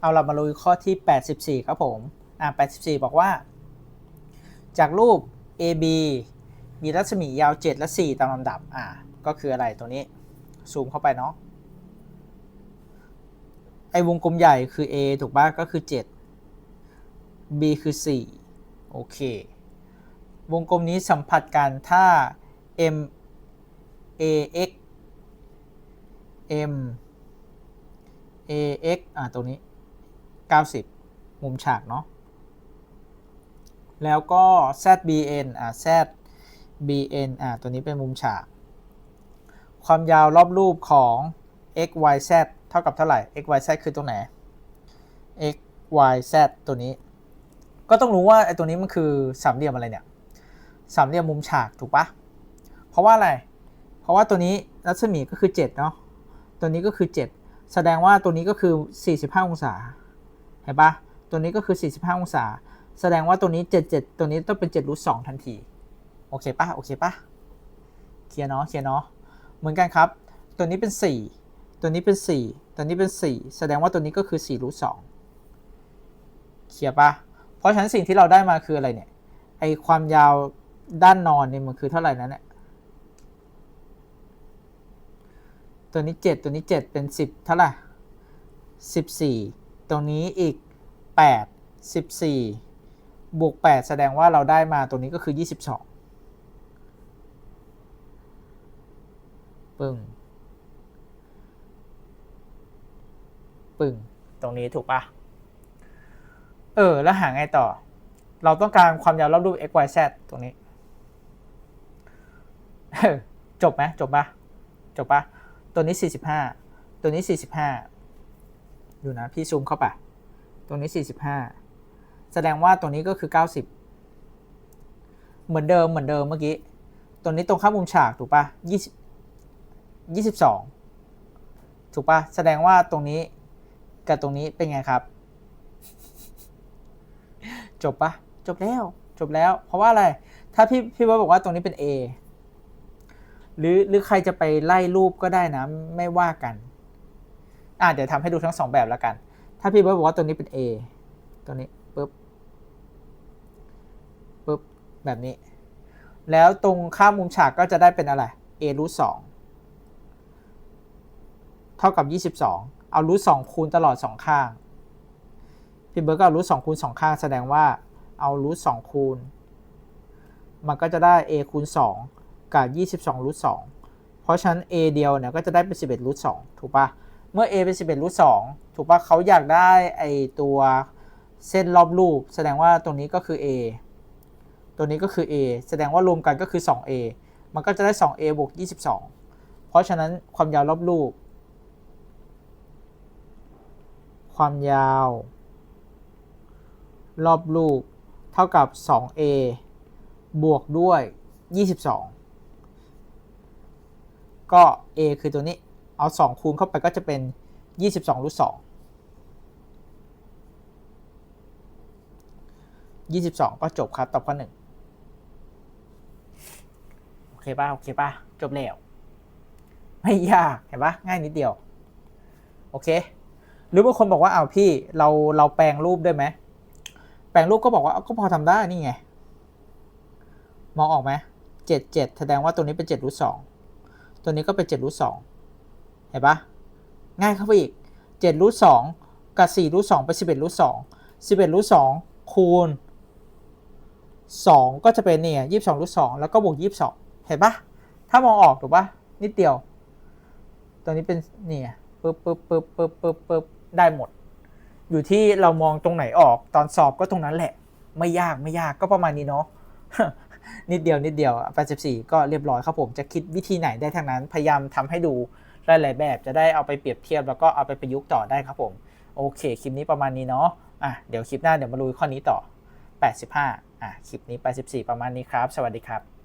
เอาเรามาลุยข้อที่ 84 ครับผม อ่า 84 บอกว่า จากรูป AB มีรัศมียาว 7 และ 4 ตามลำดับ อ่า ก็คืออะไรตัวนี้ ซูมเข้าไปเนาะ ไอวงกลมใหญ่คือ A ถูกป่ะ ก็คือ 7 B คือ 4 โอเค วงกลมนี้สัมผัสกันถ้า M A X M A X อ่า ตรงนี้ 90 มุมฉากเนาะแล้วก็ ZBN อ่า ZBN อ่าตัวนี้เป็นมุมฉาก ความยาวรอบรูปของ XYZ เท่ากับเท่าไหร่ XYZ คือตรงไหน XYZ ตัวนี้ ก็ต้องรู้ว่าไอ้ตัวนี้มันคือสามเหลี่ยมอะไรเนี่ย สามเหลี่ยมมุมฉากถูกปะเพราะว่าอะไร เพราะว่าตัวนี้รัศมีก็คือ 7 เนาะ ตัวนี้ก็คือ 7 แสดงว่าตัวนี้ก็คือ 45 องศา เห็นปะตัวนี้ก็คือ 45 องศา แสดงว่าตัวนี้ 77 ตัวนี้ต้องเป็น7รูท2ทันที โอเคปะโอเคปะเคลียร์เนาะเคลียร์เนาะเหมือนกันครับ ตัวนี้เป็น 4 ตัวนี้เป็น 4 ตัวนี้เป็น 4 แสดงว่าตัวนี้ก็คือ4รูท2เคลียร์ปะเพราะฉะนั้นสิ่งที่เราได้มาคืออะไรเนี่ย ไอความยาวด้านนอนเนี่ยมันคือเท่าไหร่นั้นเนี่ยตัวนี้ 7 ตัวนี้ 7 เป็น 10 เท่าไหร่14 ตรงนี้อีก 8 14 บวก 8 แสดงว่าเราได้มาตรงนี้ก็คือ 22 ปึ้ง ปึ้ง ตรงนี้ถูกปะเออ แล้วหาไงต่อ เราต้องการความยาวรอบรูป x y z ตรงนี้ จบไหมจบปะจบปะตัวนี้ 45 ตัวนี้ 45 อยู่นะพี่ซูมเข้าไป ตรงนี้ 45 แสดงว่าตรงนี้ก็คือ 90 เหมือนเดิมเหมือนเดิมเมื่อกี้ตัวนี้ตรงข้ามมุมฉากถูกปะ20 22 ถูกปะแสดงว่าตรงนี้กับตรงนี้เป็นไงครับ จบปะจบแล้วจบแล้ว เพราะว่าอะไร ถ้าพี่พี่ว่าบอกว่าตรงนี้เป็น A หรือหรือใครจะไปไล่รูปก็ได้นะ ไม่ว่ากัน อะเดี๋ยวทำให้ดูทั้งสองแบบแล้วกัน ถ้าพี่เบิร์ดบอกว่าตัวนี้เป็น A ตัวนี้ปุ๊บปุ๊บแบบนี้ แล้วตรงข้ามมุมฉากก็จะได้เป็นอะไร A รูทสองเท่ากับ 22 เอารูทสองคูณตลอดสองข้าง พี่เบิร์ดก็เอารูทสองคูณสองข้าง แสดงว่าเอารูทสองคูณ มันก็จะได้ A คูณ 2 กับ 22รูท2เพราะฉะนั้น A เดียวเนี่ยก็จะได้เป็น 11รูท2ถูกปะ เมื่อ A เป็น 11รูท2ถูกปะเขาอยากได้ไอตัวเส้นรอบรูป แสดงว่าตรงนี้ก็คือ A ตัวนี้ก็คือ A แสดงว่ารวมกันก็คือ 2A มันก็จะได้ 2A บวก 22 เพราะฉะนั้นความยาวรอบรูป ความยาว รอบรูป เท่ากับ 2a บวกด้วย 22 ก็ a คือตัวนี้ เอา 2 คูณเข้าไปก็จะเป็น 22รูท2 22 ก็จบครับตอบข้อ1โอเคป่ะ โอเคป่ะ จบแล้ว ไม่ยาก เห็นปะง่ายนิดเดียว โอเค หรือบางคนบอกว่าเอาวพี่เราเราแปลงรูปได้ไหม แปลงรูปก็บอกว่าก็พอทำได้นี่ไง มองออกไหมเจ็ดเจ็ดแสดงว่าตัวนี้เป็นเจ็ดรูทสองตัวนี้ก็เป็นเจ็ดรูทสอง ห็นปะง่ายเข้าไปอีกเจ็ดรูทสองกับสี่รูทสองเป็นสิบเอ็ดรูทสองสิบเอ็ดรูทสองคูณสองก็จะเป็นเนี่ยยี่สิบสองรูทสองแล้วก็บวกยี่สิบสองเห็นปะถ้ามองออกถูกปะนิดเดียว ตัวนี้เป็นเนี่ยปึ๊บปึ๊บปึ๊บปึ๊บปึ๊บปึ๊บได้หมด อยู่ที่เรามองตรงไหนออกตอนสอบก็ตรงนั้นแหละ ไม่ยากไม่ยากก็ประมาณนี้เนาะนิดเดียวนิดเดียว84ก็เรียบร้อยครับผมจะคิดวิธีไหนได้ทั้งนั้น พยายามทำให้ดู หลายๆแบบจะได้เอาไปเปรียบเทียบแล้วก็เอาไปประยุกต์ต่อได้ครับผมโอเคคลิปนี้ประมาณนี้เนาะอะเดี๋ยวคลิปหน้าเดี๋ยวมาลุยข้อนี้ต่อ 85อะคลิปนี้84ประมาณนี้ครับ สวัสดีครับ